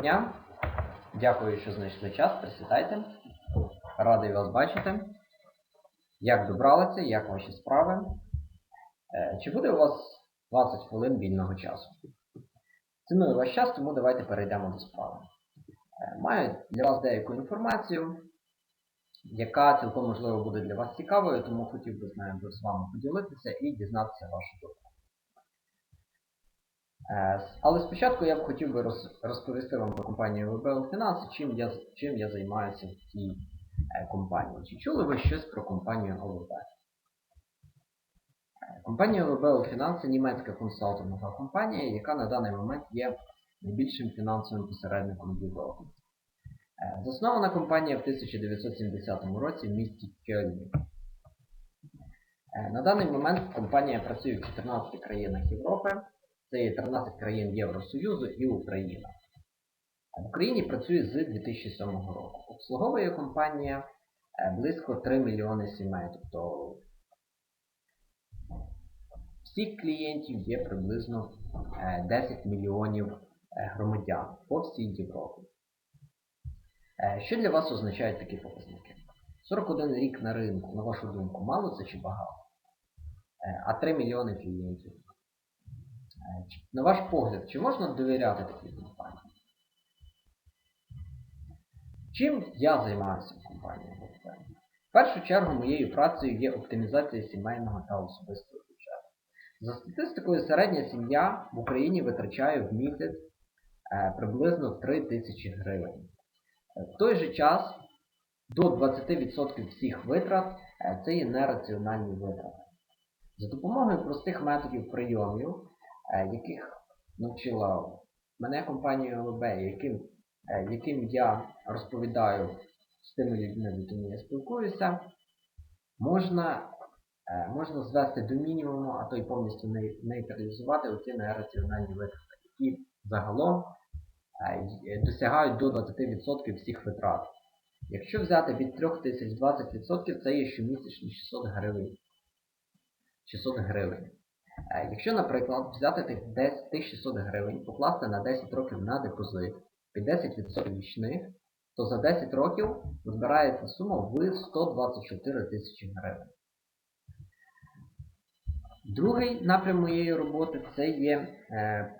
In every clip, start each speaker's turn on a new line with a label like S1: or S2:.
S1: дня. Дякую, що знайшли час. Присідайте. Радий вас бачити. Як добралися, як ваші справи? Е, Чи буде у вас 20 хвилин вільного часу? Ціную ваш час, тому давайте перейдемо до справи. Е, Маю для вас деяку інформацію, яка цілком можливо буде для вас цікавою, тому хотів би з вами поділитися і дізнатися вашу думку. Е, Але спочатку я б хотів би розповісти вам про компанію VBL Finance, чим я, чим я займаюся в цій е, компанії. Чи чули ви щось про компанію ОВБ? Е, Компанія VBL Finance німецька консалтингова компанія, яка на даний момент є найбільшим фінансовим посередником в Європі. Заснована компанія в 1970 році в місті Кельні. На даний момент компанія працює в 14 країнах Європи. Це є 13 країн Євросоюзу і Україна. В Україні працює з 2007 року. Обслуговує компанія е, близько 3 мільйони сімей. Тобто всіх клієнтів є приблизно е, 10 мільйонів е, громадян по всій Європі. Е, Що для вас означають такі показники? 41 рік на ринку, на вашу думку, мало це чи багато? Е, А 3 мільйони клієнтів. На ваш погляд, чи можна довіряти такій компанії? Чим я займаюся в компанії ВП? В першу чергу моєю працею є оптимізація сімейного та особистого бюджету. За статистикою, середня сім'я в Україні витрачає в місяць е, приблизно 3 тисячі гривень. Е, В той же час до 20% всіх витрат е, це є нераціональні витрати. За допомогою простих методів прийомів, яких навчила мене компанія ОВБ, яким, е, яким я розповідаю з тими людьми, з якими я спілкуюся, можна, е, можна звести до мінімуму, а то й повністю нейтралізувати оці нераціональні витрати, які загалом е, досягають до 20% всіх витрат. Якщо взяти від 3 тисяч 20%, це є щомісячні 600 гривень. 600 гривень. Е, Якщо, наприклад, взяти тих 10 тих 600 гривень, покласти на 10 років на депозит під 10% річних, то за 10 років збирається сума в 124 тисячі гривень. Другий напрям моєї роботи це є е,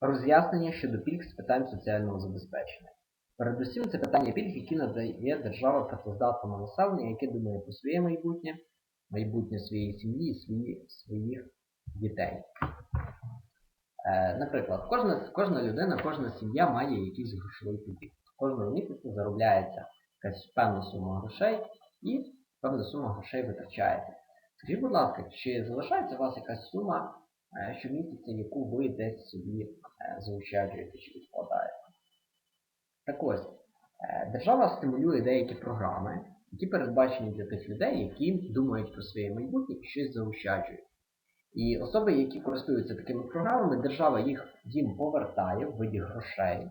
S1: роз'яснення щодо пільг з питань соціального забезпечення. Передусім це питання пільг, які надає держава працездатному населенню, яке думає про своє майбутнє, майбутнє своєї сім'ї і своїх дітей. Е, наприклад, кожна, кожна людина, кожна сім'я має якийсь грошовий потік. Кожного місяця заробляється якась певна сума грошей і певна сума грошей витрачається. Скажіть, будь ласка, чи залишається у вас якась сума е, щомісяця, яку ви десь собі е, заощаджуєте чи відкладаєте? Так ось, держава стимулює деякі програми, які передбачені для тих людей, які думають про своє майбутнє і щось заощаджують. І особи, які користуються такими програмами, держава їх їм повертає в виді грошей.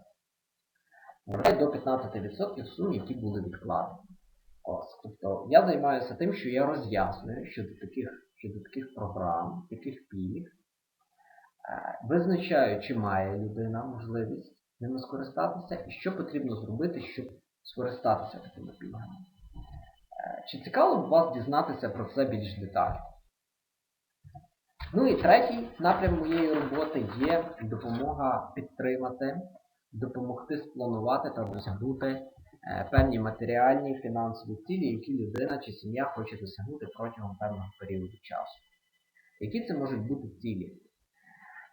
S1: До 15% сум, які були відкладені. Ось. Тобто я займаюся тим, що я роз'яснюю щодо таких, щодо таких програм, таких пільг, е, визначаю, чи має людина можливість ними скористатися і що потрібно зробити, щоб скористатися такими пільгами. Е, Чи цікаво б вас дізнатися про це більш детально? Ну і третій напрям моєї роботи є допомога підтримати, допомогти спланувати та досягнути е, певні матеріальні фінансові цілі, які людина чи сім'я хоче досягнути протягом певного періоду часу. Які це можуть бути цілі?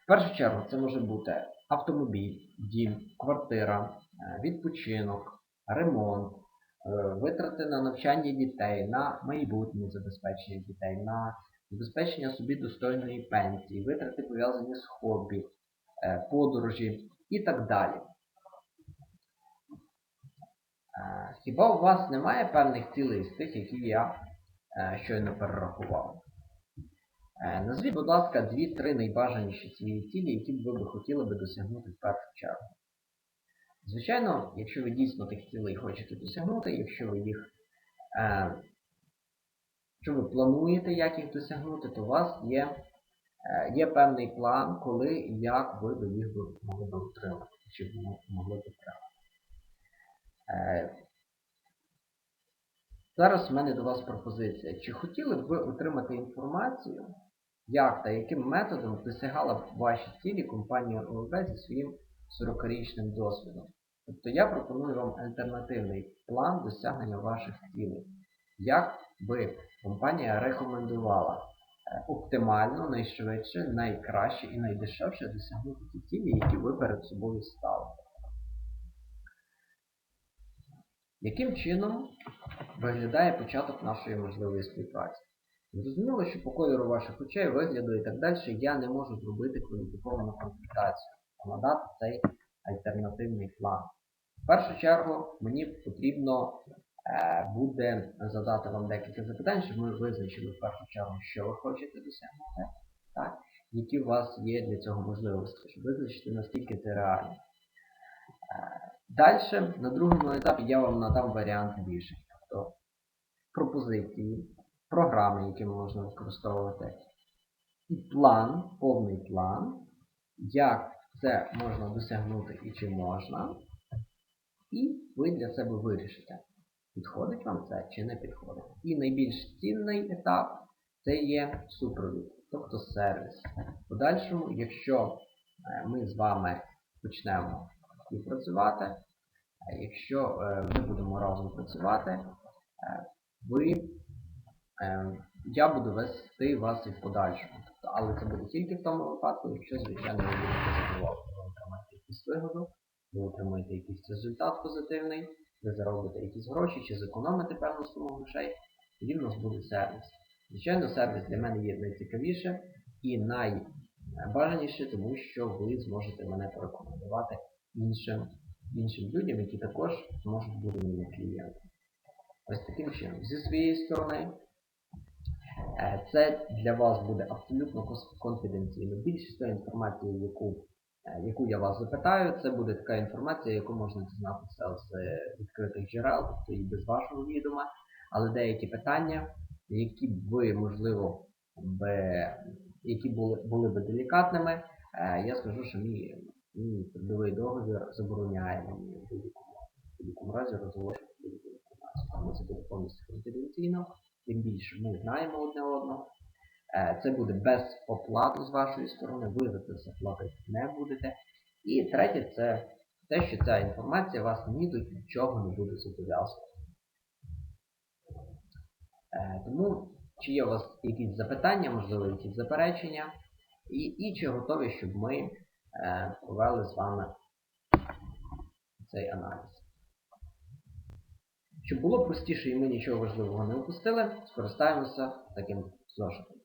S1: В першу чергу це може бути автомобіль, дім, квартира, е, відпочинок, ремонт, е, витрати на навчання дітей, на майбутнє забезпечення дітей, на забезпечення собі достойної пенсії, витрати пов'язані з хобі, е, подорожі і так далі. Е, Хіба у вас немає певних цілей з тих, які я е, щойно перерахував? Назвіть, будь ласка, дві-три найбажаніші свої цілі, які б ви хотіли би досягнути в першу чергу. Звичайно, якщо ви дійсно тих цілей хочете досягнути, якщо ви їх якщо ви плануєте, як їх досягнути, то у вас є, е, є певний план, коли і як ви би їх могли б отримати, чи могли б отримати. Зараз в мене до вас пропозиція. Чи хотіли б ви отримати інформацію, як та яким методом досягала б ваші цілі компанія ОВБ зі своїм 40-річним досвідом? Тобто я пропоную вам альтернативний план досягнення ваших цілей. Як би компанія рекомендувала е, оптимально, найшвидше, найкраще і найдешевше досягнути ті цілі, які ви перед собою ставите. Яким чином виглядає початок нашої можливої співпраці? Зрозуміло, що по кольору ваших очей, вигляду і так далі я не можу зробити кваліфіковану консультацію, а надати цей альтернативний план. В першу чергу мені потрібно буде задати вам декілька запитань, щоб ми визначили в першу чергу, що ви хочете досягнути, так? які у вас є для цього можливості, щоб визначити, наскільки це реально. Далі, на другому етапі я вам надам варіанти рішень, тобто пропозиції, програми, які можна використовувати, і план, повний план, як це можна досягнути і чи можна, і ви для себе вирішите, підходить вам це чи не підходить. І найбільш цінний етап це є супровід, тобто сервіс. В подальшому, якщо е, ми з вами почнемо співпрацювати, Якщо е, ми будемо разом працювати, е, ви, е, я буду вести вас і в подальшому. Тобто, але це буде тільки в тому випадку, якщо, звичайно, ви будете задоволені, ви отримаєте якусь вигоду, ви отримаєте якийсь результат позитивний, ви заробите якісь гроші чи зекономите певну суму грошей, тоді в нас буде сервіс. Звичайно, сервіс для мене є найцікавіше і найбажаніше, тому що ви зможете мене порекомендувати іншим іншим людям, які також можуть бути моїми клієнтами. Ось таким чином. Зі своєї сторони, е, це для вас буде абсолютно конфіденційно. Більшість інформації, яку, яку я вас запитаю, це буде така інформація, яку можна дізнатися з відкритих джерел, тобто і без вашого відома, але деякі питання, які б ви, можливо, би, які були, були би делікатними, е, я скажу, що мій Ні, трудовий договір забороняє мені в будь-якому, разі розголошувати. Тому це буде повністю конфіденційно, тим більше ми знаємо одне одного. Е, Це буде без оплати з вашої сторони, ви за це все платити не будете. І третє, це те, що ця інформація вас ні до чого не буде зобов'язувати. Е, Тому, чи є у вас якісь запитання, можливо, якісь заперечення, і, і чи готові, щоб ми е, провели з вами цей аналіз. Щоб було простіше і ми нічого важливого не упустили, скористаємося таким зошитом.